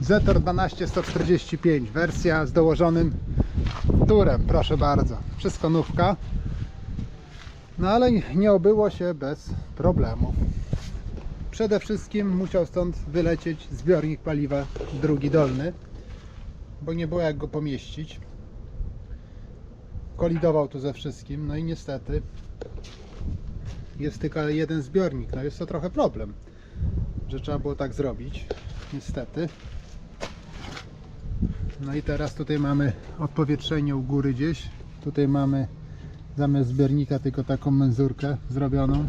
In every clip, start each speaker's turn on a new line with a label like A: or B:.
A: Zetor 12145, wersja z dołożonym turem, proszę bardzo. Wszystko nówka. No ale nie obyło się bez problemów. Przede wszystkim musiał stąd wylecieć zbiornik paliwa drugi dolny, bo nie było jak go pomieścić. Kolidował tu ze wszystkim, no i niestety jest tylko jeden zbiornik. No jest to trochę problem, że trzeba było tak zrobić, niestety. No i teraz tutaj mamy odpowietrzenie u góry gdzieś. Tutaj mamy zamiast zbiornika tylko taką menzurkę zrobioną.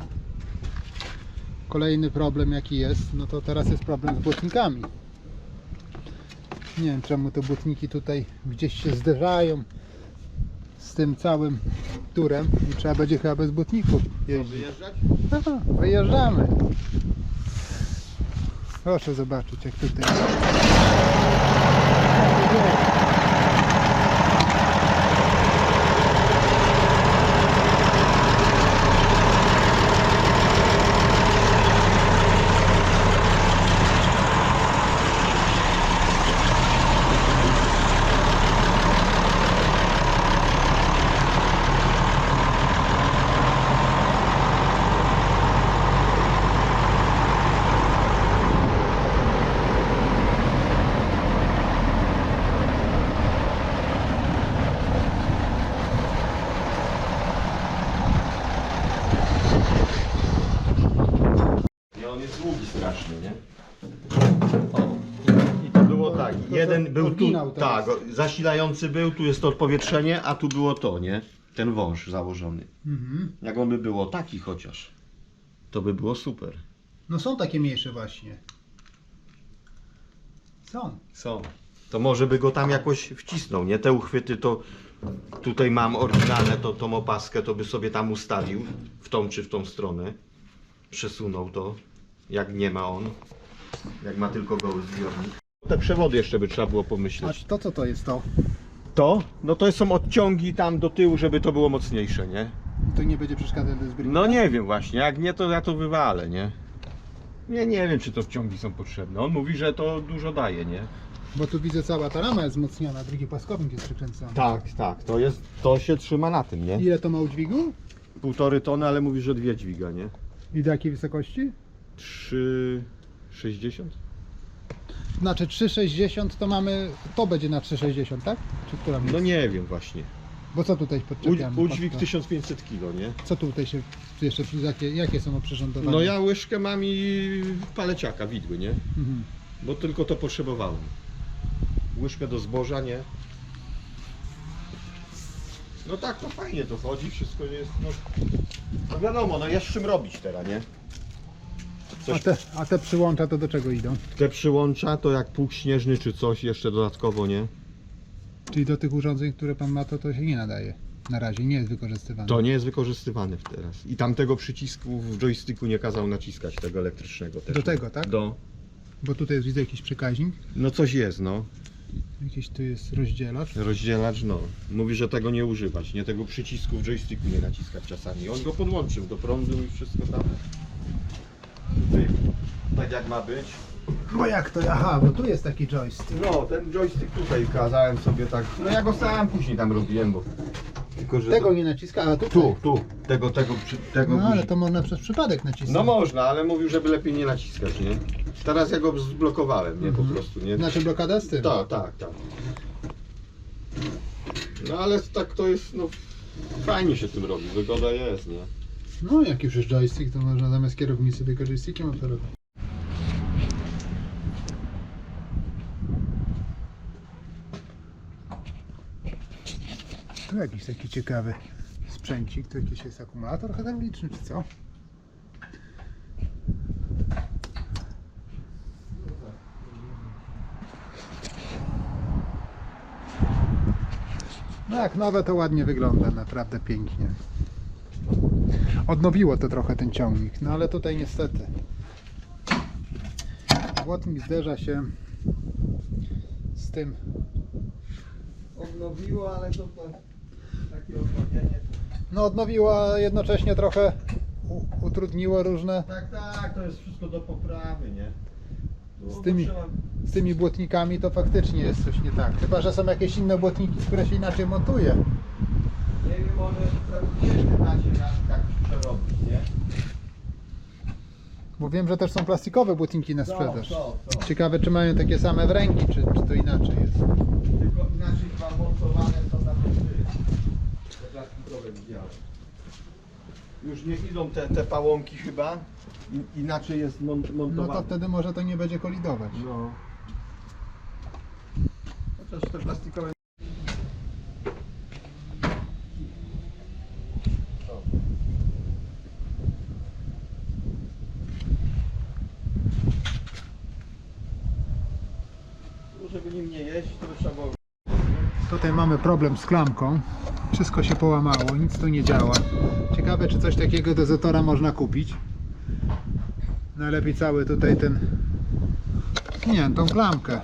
A: Kolejny problem jaki jest, no to teraz jest problem z błotnikami. Nie wiem czemu te błotniki tutaj gdzieś się zderzają z tym całym turem i trzeba będzie chyba bez błotników jeździć.
B: Wyjeżdżać?
A: Aha, wyjeżdżamy. Proszę zobaczyć jak tutaj.
B: I on jest nie? O. I to było tak,
A: To
B: jeden był tu,
A: oryginał
B: tak, o- zasilający był, tu jest to odpowietrzenie, a tu było to, nie? Ten wąż założony.
A: Mhm.
B: Jak on by było taki chociaż, to by było super.
A: No są takie mniejsze właśnie. Są.
B: Są. To może by go tam jakoś wcisnął, nie? Te uchwyty to tutaj mam oryginalne, to tą opaskę to by sobie tam ustawił w tą czy w tą stronę. Przesunął to, jak nie ma on. Jak ma tylko goły zbiornik. Te przewody jeszcze by trzeba było
A: A
B: pomyśleć.
A: to co to jest to?
B: To? No to są odciągi tam do tyłu, żeby to było mocniejsze, nie?
A: To nie będzie przeszkadzać do zbiornika?
B: No nie wiem właśnie, jak nie to ja to wywalę, nie? Nie, nie wiem czy to wciągi są potrzebne. On mówi, że to dużo daje, nie?
A: Bo tu widzę cała ta rama jest wzmocniona, drugi płaskownik jest przykręcony.
B: Tak, tak, to jest, to się trzyma na tym, nie?
A: Ile to ma udźwigu?
B: Półtory tony, ale mówi, że dwie dźwiga, nie?
A: I do jakiej wysokości?
B: 3,60?
A: Znaczy 3,60 to mamy, to będzie na 3,60, tak? Czy która
B: No nie wiem właśnie.
A: Bo co tutaj podczepiamy?
B: udźwig
A: Patrz,
B: 1500 kg, nie?
A: Co tutaj się, jeszcze jakie, jakie są oprzyrządowania?
B: No ja łyżkę mam i paleciaka, widły, nie?
A: Mhm.
B: Bo tylko to potrzebowałem. Łyżkę do zboża, nie? No tak, to fajnie to chodzi, wszystko jest, no... No wiadomo, no jest czym robić teraz, nie?
A: A,
B: Coś,
A: te, a te przyłącza to do czego idą?
B: te przyłącza to jak pług śnieżny czy coś jeszcze dodatkowo, nie?
A: Czyli do tych urządzeń, które pan ma, to to się nie nadaje. Na razie nie jest wykorzystywane.
B: To nie jest wykorzystywane teraz. I tamtego przycisku w joysticku nie kazał naciskać tego elektrycznego też.
A: Do tego, tak?
B: Do.
A: Bo tutaj jest, widzę jakiś przekaźnik,
B: No coś jest, no.
A: jakiś tu jest rozdzielacz.
B: Rozdzielacz, no. Mówi, że tego nie używać, nie tego przycisku w joysticku nie naciskać czasami. On go podłączył do prądu i wszystko tam. Tutaj, tak jak ma być.
A: Bo jak to? Aha, bo tu jest taki joystick.
B: No, ten joystick tutaj kazałem sobie tak. No ja go sam później tam robiłem, bo. Tylko, że
A: Tego
B: to...
A: nie naciska, a tutaj.
B: Tu, tu. Tego, tego, przy- tego
A: No ale
B: później.
A: to można przez przypadek nacisnąć.
B: No można, ale mówił, żeby lepiej nie naciskać, nie? Teraz ja go zblokowałem, nie? Po
A: Mhm.
B: prostu, nie?
A: Znaczy blokada z tym.
B: Tak, tak, tak. No ale tak to jest, no fajnie się tym robi, wygoda jest, nie?
A: No jak już joystick, to można zamiast kierownicy tylko joystickiem operować. Tu jakiś taki ciekawy sprzęcik, to jakiś jest akumulator hydrauliczny czy co? No jak nowe to ładnie wygląda, naprawdę pięknie. Odnowiło to trochę ten ciągnik, no ale tutaj niestety błotnik zderza się z tym
B: Odnowiło, ale to, takie odnowienie.
A: no odnowiło, a jednocześnie trochę utrudniło różne
B: Tak, tak, to jest wszystko do poprawy, nie?
A: Z tymi, z tymi błotnikami to faktycznie jest coś nie tak. Chyba, że są jakieś inne błotniki, które się inaczej montuje.
B: Nie wiem, może się na- tak przerobić, nie?
A: Bo wiem, że też są plastikowe błotniki na sprzedaż. Ciekawe, czy mają takie same w ręki, czy, czy to inaczej jest.
B: Tylko inaczej chyba montowane są na tym Te plastikowe widziałem. Już nie idą te, te pałąki chyba. I- Inaczej jest mon,
A: No
B: montowane.
A: to wtedy może to nie będzie kolidować.
B: No. Chociaż te plastikowe. No, Żeby nim nie jeść, to trzeba było
A: Tutaj mamy problem z klamką. Wszystko się połamało, nic tu nie działa. Ciekawe, czy coś takiego do Zetora można kupić. Najlepiej cały tutaj ten... Nie, tą klamkę.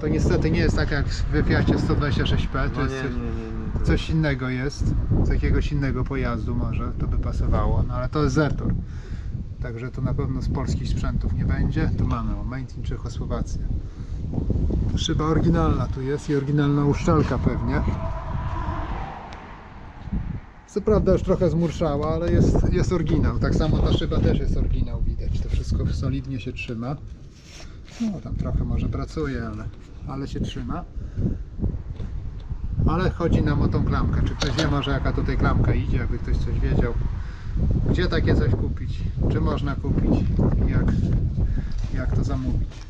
A: To niestety nie jest tak jak w Fiacie 126P. To
B: No
A: jest
B: nie,
A: coś,
B: nie, nie,
A: coś innego jest. Z jakiegoś innego pojazdu może to by pasowało. No ale to jest Zetor. Także to na pewno z polskich sprzętów nie będzie. Tu mamy o, Made in Czechosłowacja. Szyba oryginalna tu jest i oryginalna uszczelka pewnie. Co prawda już trochę zmurszała, ale jest, jest oryginał. Tak samo ta szyba też jest oryginał, widać. To wszystko solidnie się trzyma. No tam trochę może pracuje, ale, ale się trzyma. Ale chodzi nam o tą klamkę. Czy ktoś wie może jaka tutaj klamka idzie, jakby ktoś coś wiedział. Gdzie takie coś kupić? Czy można kupić? Jak, jak to zamówić?